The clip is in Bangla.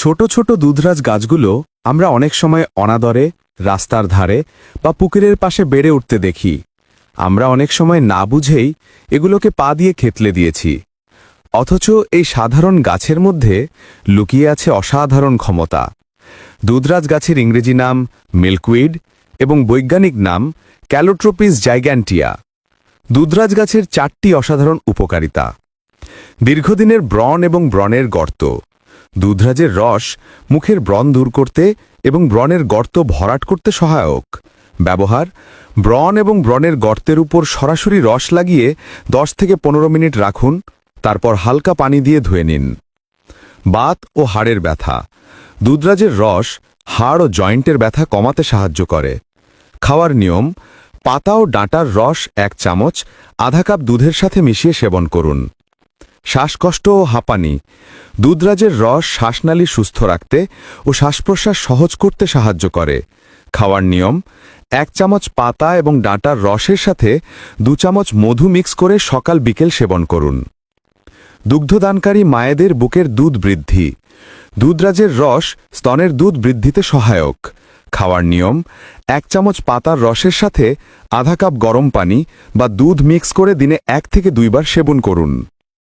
ছোট ছোট দুধরাজ গাছগুলো আমরা অনেক সময় অনাদরে, রাস্তার ধারে বা পুকুরের পাশে বেড়ে উঠতে দেখি। আমরা অনেক সময় না বুঝেই এগুলোকে পা দিয়ে খেতলে দিয়েছি। অথচ এই সাধারণ গাছের মধ্যে লুকিয়ে আছে অসাধারণ ক্ষমতা। দুধরাজ গাছের ইংরেজি নাম মিল্কউইড এবং বৈজ্ঞানিক নাম ক্যালোট্রোপিস জাইগ্যান্টিয়া। দুধরাজ গাছের চারটি অসাধারণ উপকারিতা। দীর্ঘদিনের ব্রণ এবং ব্রণের গর্ত। দুধরাজের রস মুখের ব্রণ দূর করতে এবং ব্রণের গর্ত ভরাট করতে সহায়ক। ব্যবহার, ব্রণ এবং ব্রণের গর্তের উপর সরাসরি রস লাগিয়ে 10 থেকে পনেরো মিনিট রাখুন, তারপর হালকা পানি দিয়ে ধুয়ে নিন। বাত ও হাড়ের ব্যথা। দুধরাজের রস হাড় ও জয়েন্টের ব্যথা কমাতে সাহায্য করে। খাওয়ার নিয়ম, পাতা ও ডাঁটার রস এক চামচ, আধা কাপ দুধের সাথে মিশিয়ে সেবন করুন। শ্বাসকষ্ট ও হাঁপানি। দুধরাজের রস শ্বাসনালী সুস্থ রাখতে ও শ্বাসপ্রশ্বাস সহজ করতে সাহায্য করে। খাওয়ার নিয়ম, এক চামচ পাতা এবং ডাঁটার রসের সাথে দু চামচ মধু মিক্স করে সকাল বিকেল সেবন করুন। দুগ্ধদানকারী মায়েদের বুকের দুধ বৃদ্ধি। দুধরাজের রস স্তনের দুধ বৃদ্ধিতে সহায়ক। খাওয়ার নিয়ম, এক চামচ পাতার রসের সাথে আধা কাপ গরম পানি বা দুধ মিক্স করে দিনে এক থেকে দুইবার সেবন করুন।